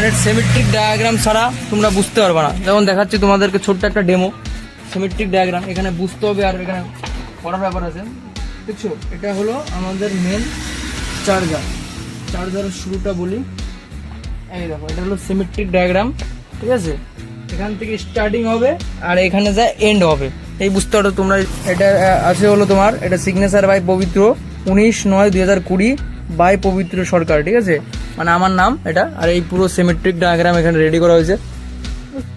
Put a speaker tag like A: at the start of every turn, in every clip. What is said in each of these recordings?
A: Current symmetric diagram ছাড়া তোমরা বুঝতে পারবে না। যেমন দেখাচ্ছি তোমাদেরকে ছোট্ট একটা ডেমো সিমেট্রিক ডায়াগ্রাম এখানে বুঝতে হবে আর এখানে পড়ার ব্যাপার আছে। দেখছ? এটা হলো আমাদের মেন চার্জার চার্জারের শুরুটা বলি। এই দেখো, এটা হলো সিমেট্রিক ডায়াগ্রাম ঠিক আছে? এখান থেকে স্টার্টিং হবে আর এখানে যা এন্ড হবে। এই বুঝতে পারো তোমরা, এটা আছে হলো তোমার, এটা সিগনেচার বাই পবিত্র উনিশ নয় দুই হাজার কুড়ি বাই পবিত্র সরকার, ঠিক আছে? মানে আমার নাম এটা, আর এই পুরো সিমেট্রিক ডায়াগ্রাম এখানে রেডি করা হয়েছে।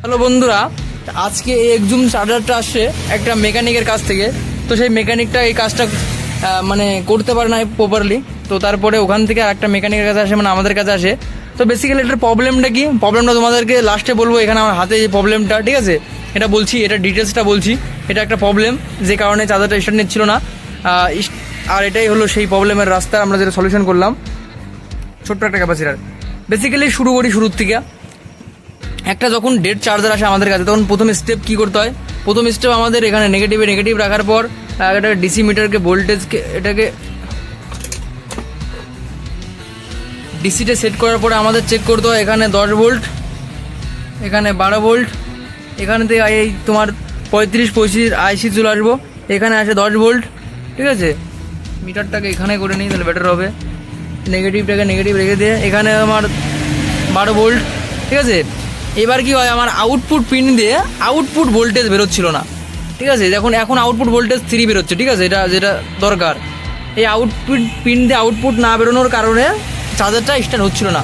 A: হ্যালো বন্ধুরা, আজকে এই একজুম চার্জারটা আসছে একটা মেকানিকের কাছ থেকে। তো সেই মেকানিকটা এই কাজটা মানে করতে পারে না প্রপারলি তো তারপরে ওখান থেকে একটা মেকানিকের কাছে আসে মানে আমাদের কাছে আসে। তো বেসিক্যালি এটার প্রবলেমটা কি? প্রবলেমটা তোমাদেরকে লাস্টে বলব, এখানে আমার হাতে এই প্রবলেমটা ঠিক আছে? এটা বলছি, এটা ডিটেলসটা বলছি। এটা একটা প্রবলেম যে কারণে চার্জারটা স্টার্ট নিচ্ছিল না। আর এটাই হলো সেই প্রবলেমের রাস্তা, আমরা যেটা সলিউশন করলাম। ছোট্ট একটা ক্যাপাসিটার বেসিক্যালি শুরু করি শুরুর থেকে। একটা যখন ডেড চার্জার আসে আমাদের কাছে, তখন প্রথম স্টেপ কি করতে হয়? প্রথম স্টেপ আমাদের এখানে নেগেটিভে নেগেটিভ রাখার পর একটা ডিসি মিটারকে ভোল্টেজকে এটাকে ডিসিতে সেট করার পরে আমাদের চেক করতে হয়, এখানে দশ ভোল্ট এখানে বারো ভোল্ট এখানে থেকে এই তোমার পঁয়ত্রিশ, পঁচিশ আইসি চলে আসব। এখানে আসে দশ ভোল্ট ঠিক আছে? মিটারটাকে এখানে করে নিই, তাহলে বেটার হবে। নেগেটিভটাকে নেগেটিভ রেখে দিয়ে এখানে আমার বারো ভোল্ট ঠিক আছে? এবার কি হয়, আমার আউটপুট পিন দিয়ে আউটপুট ভোল্টেজ বেরোচ্ছিল না। ঠিক আছে? দেখুন, এখন আউটপুট ভোল্টেজ থ্রি বেরোচ্ছে, ঠিক আছে? এটা, যেটা দরকার। এই আউটপুট পিন দিয়ে আউটপুট না বেরোনোর কারণে চার্জারটা স্টার্ট হচ্ছিল না।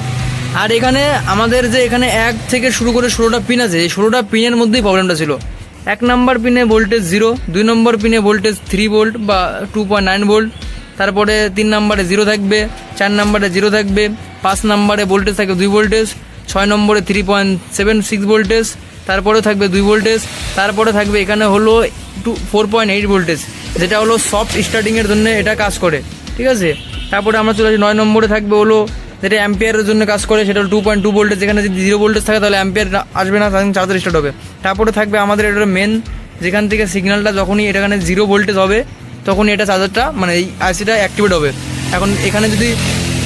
A: আর এখানে আমাদের যে এখানে এক থেকে শুরু করে ষোলোটা পিন আছে, এই ষোলোটা পিনের মধ্যেই প্রবলেমটা ছিল। এক নম্বর পিনে ভোল্টেজ জিরো দুই নম্বর পিনে ভোল্টেজ থ্রি ভোল্ট বা টু পয়েন্ট নাইন ভোল্ট তারপরে তিন নম্বরে জিরো থাকবে, চার নম্বরে জিরো থাকবে, পাঁচ নম্বরে ভোল্টেজ থাকবে দুই ভোল্টেজ, ছয় নম্বরে three point seven six voltage তারপরে থাকবে দুই ভোল্টেজ, তারপরে থাকবে এখানে হলো two four point eight voltage, যেটা হলো সফট স্টার্টিংয়ের জন্য এটা কাজ করে, ঠিক আছে? তারপরে আমরা চলে আসি নয় নম্বরে থাকবে হলো যেটা অ্যাম্পিয়ারের জন্য কাজ করে, সেটা হলো টু পয়েন্ট টু ভোল্টেজ, যেখানে যদি জিরো ভোল্টেজ থাকে তাহলে অ্যাম্পিয়ার আসবে না চার্জার স্টার্ট হবে। তারপরে থাকবে আমাদের এটা মেন যেখান থেকে সিগন্যালটা যখনই এটা এখানে জিরো ভোল্টেজ হবে তখনই এটা চার্জারটা মানে এই আইসিটা অ্যাক্টিভেট হবে। এখন এখানে যদি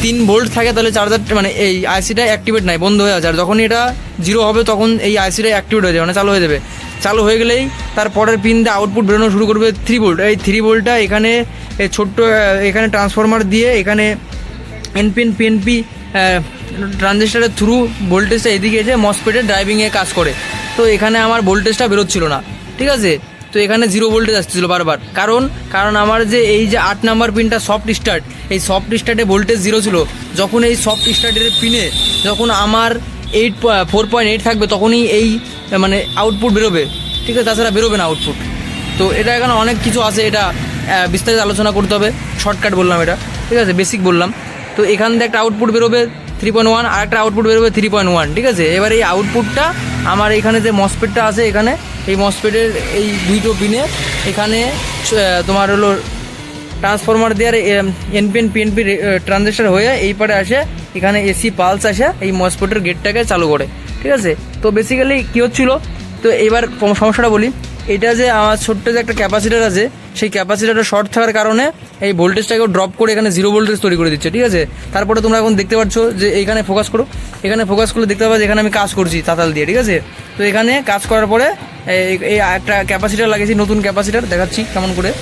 A: তিন ভোল্ট থাকে, তাহলে চার্জারটা মানে এই আইসিটা অ্যাক্টিভেট নাই, বন্ধ হয়ে আছে। আর যখনই এটা জিরো হবে, তখন এই আইসিটা অ্যাক্টিভেট হয়ে যাবে মানে চালু হয়ে যাবে। চালু হয়ে গেলেই তার পরের পিন দিয়ে আউটপুট বেরোনো শুরু করবে থ্রি ভোল্ট এই থ্রি ভোল্টটা এখানে, এই ছোট্ট এখানে ট্রান্সফরমার দিয়ে এখানে এনপিএন পিএনপি ট্রানজিস্টারের থ্রু ভোল্টেজটা এদিকে এসে মসপেটের ড্রাইভিংয়ে কাজ করে। তো এখানে আমার ভোল্টেজটা বেরোচ্ছিল না। ঠিক আছে? তো এখানে জিরো ভোল্টেজ আসছিল বারবার। কারণ কারণ আমার যে এই যে আট নাম্বার পিনটা সফট স্টার্ট এই সফট স্টার্টে ভোল্টেজ জিরো ছিল, যখন এই সফট স্টার্টের পিনে যখন আমার এইট ফোর পয়েন্ট এইট থাকবে, তখনই এই মানে আউটপুট বেরোবে। ঠিক আছে? তাছাড়া বেরোবে না আউটপুট তো এটা এখানে অনেক কিছু আছে, এটা বিস্তারিত আলোচনা করতে হবে। শর্টকাট বললাম এটা। ঠিক আছে? বেসিক বললাম। তো এখান থেকে একটা আউটপুট বেরোবে থ্রি পয়েন্ট ওয়ান আর একটা আউটপুট বেরোবে থ্রি পয়েন্ট ওয়ান ঠিক আছে? এবার এই আউটপুটটা আমার এখানে যে মসপেটটা আছে, এখানে এই মসপেডের এই দুইটো পিনে এখানে তোমার হলো ট্রান্সফরমার দেওয়ার এনপিএন পিএনপি ট্রানজেকশন হয়ে এই পারে আসে, এখানে এসি পালস আসে, এই মসপেডের গেটটাকে চালু করে। ঠিক আছে? তো বেসিক্যালি কী হচ্ছিল? তো এবার সমস্যাটা বলি। এটা যে আমার ছোট্ট যে একটা ক্যাপাসিটার আছে, সেই ক্যাপাসিটারটা শর্ট থাকার কারণে এই ভোল্টেজটাকে ড্রপ করে এখানে জিরো ভোল্টেজ তৈরি করে দিচ্ছে, ঠিক আছে? তারপরে তোমরা এখন দেখতে পাচ্ছ যে এখানে ফোকাস করো। এখানে ফোকাস করলে দেখতে পাবে যে এখানে আমি কাজ করছি তাতাল দিয়ে, ঠিক আছে? তো এখানে কাজ করার পরে এই- একটা ক্যাপাসিটার লাগিয়েছি, নতুন ক্যাপাসিটার দেখাচ্ছি কেমন করে।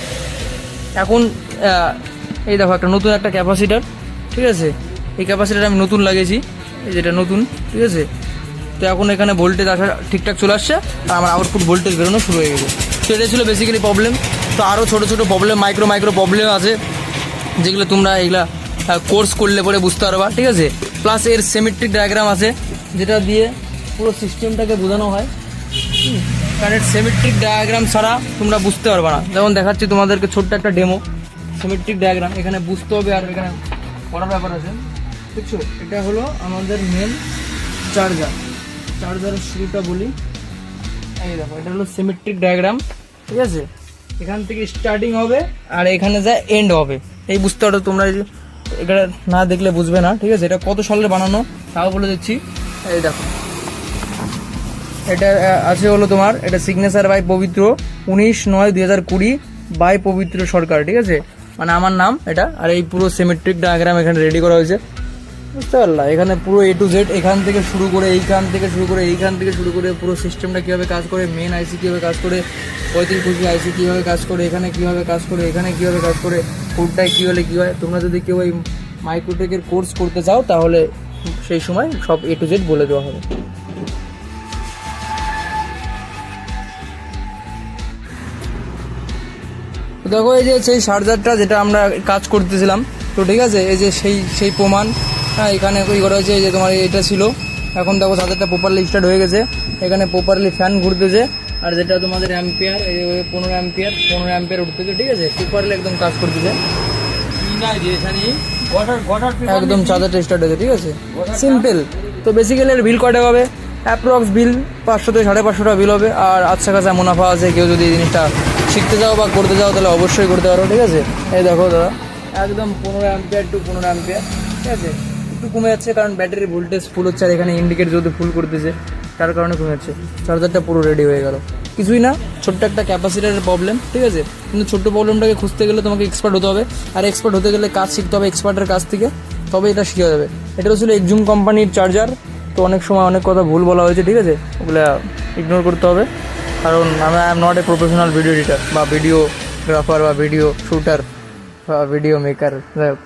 A: এখন এই দেখো একটা নতুন একটা ক্যাপাসিটার ঠিক আছে? এই ক্যাপাসিটার আমি নতুন লাগিয়েছি যেটা নতুন, ঠিক আছে? তো এখন এখানে ভোল্টেজ আসা ঠিকঠাক চলে আসছে, আর আমার আউটপুট ভোল্টেজ বেরোনো শুরু হয়ে গেছে। তো এটা ছিল বেসিক্যালি প্রবলেম তো আরও ছোটো ছোটো প্রবলেম মাইক্রো মাইক্রো প্রবলেম আছে, যেগুলো তোমরা এগুলা কোর্স করলে পরে বুঝতে পারবা, ঠিক আছে? প্লাস এর সেমেট্রিক ডায়াগ্রাম আছে, যেটা দিয়ে পুরো সিস্টেমটাকে বোঝানো হয়। কারণ এর সিমেট্রিক ডায়াগ্রাম ছাড়া তোমরা বুঝতে পারবে না। যেমন দেখাচ্ছি তোমাদেরকে ছোট্ট একটা ডেমো সিমেট্রিক ডায়াগ্রাম এখানে বুঝতে হবে আর এখানে পড়ার ব্যাপার আছে। বুঝছ? এটা হলো আমাদের মেন চার্জার চার্জারের শুরুটা বলি। এই দেখো, এটা হলো সিমেট্রিক ডায়াগ্রাম ঠিক আছে? এখান থেকে স্টার্টিং হবে আর এখানে যা এন্ড হবে। এই বুঝতে পারো তোমরা এটা না দেখলে বুঝবে না, ঠিক আছে? এটা কত সালের বানানো? তাও বলে দিচ্ছি। এই দেখো। এটা আছে হলো তোমার, এটা সিগনেচার বাই পবিত্র উনিশ নয় দুই হাজার কুড়ি বাই পবিত্র সরকার, ঠিক আছে? মানে আমার নাম এটা, আর এই পুরো সিমেট্রিক ডায়াগ্রাম এখানে রেডি করা হয়েছে। বুঝতে পারলা? এখানে পুরো এ টু জেড এখান থেকে শুরু করে এইখান থেকে শুরু করে এইখান থেকে শুরু করে পুরো সিস্টেমটা কীভাবে কাজ করে মেন আইসি কীভাবে কাজ করে, পঁয়ত্রিশ পঁচিশ আইসি কীভাবে কাজ করে, এখানে কীভাবে কাজ করে, এখানে কীভাবে কাজ করে ফুডটায় কী হলে কী হয়? তোমরা যদি কেউ এই মাইক্রোটেকের কোর্স করতে চাও, তাহলে সেই সময় সব এ টু জেড বলে দেওয়া হবে। দেখো, এই যে সেই চার্জারটা যেটা আমরা কাজ করতেছিলাম, তো ঠিক আছে? এই যে সেই সেই প্রমাণ হ্যাঁ এখানে ওই করা হয়েছে যে তোমার এটা ছিল। এখন দেখো চার্জারটা প্রপারলি স্টার্ট হয়ে গেছে। এখানে প্রপারলি ফ্যান ঘুরতেছে। আর যেটা তোমাদের অ্যাম্পিয়ার এই পনেরো অ্যাম্পিয়ার পনেরো অ্যাম্পিয়ার উঠতেছে, ঠিক আছে? প্রপারলি একদম কাজ করতেছে। একদম চার্জারটা স্টার্ট হয়েছে, ঠিক আছে? সিম্পল তো বেসিক্যালি এর বিল কয় টাকা হবে অ্যাপ্রক্স বিল পাঁচশো থেকে সাড়ে পাঁচশো টাকা বিল হবে। আর আচ্ছা কাছে মুনাফা আছে, কেউ যদি এই জিনিসটা শিখতে যাও বা করতে যাও তাহলে অবশ্যই করতে পারো, ঠিক আছে? এই দেখো দাদা, একদম পনেরো অ্যাম্পিয়ার টু পনেরো অ্যাম্পিয়ার ঠিক আছে? একটু কমে যাচ্ছে কারণ ব্যাটারি ভোল্টেজ ফুল হচ্ছে আর এখানে ইন্ডিকেট যেহেতু ফুল করতেছে, তার কারণে কমে যাচ্ছে চার্জারটা পুরো রেডি হয়ে গেল। কিছুই না, ছোট্ট একটা ক্যাপাসিটারের প্রবলেম ঠিক আছে? কিন্তু ছোট্ট প্রবলেমটাকে খুঁজতে গেলে তোমাকে এক্সপার্ট হতে হবে, আর এক্সপার্ট হতে গেলে কাজ শিখতে হবে এক্সপার্টের কাছ থেকে, তবে এটা শিখে যাবে। এটা ছিল এক্সুম কোম্পানির চার্জার তো অনেক সময় অনেক কথা ভুল বলা হয়েছে, ঠিক আছে? ওগুলো ইগনোর করতে হবে। কারণ আমি I am not a professional video editor বা ভিডিওগ্রাফার বা ভিডিও শুটার বা ভিডিও মেকার যাই হোক।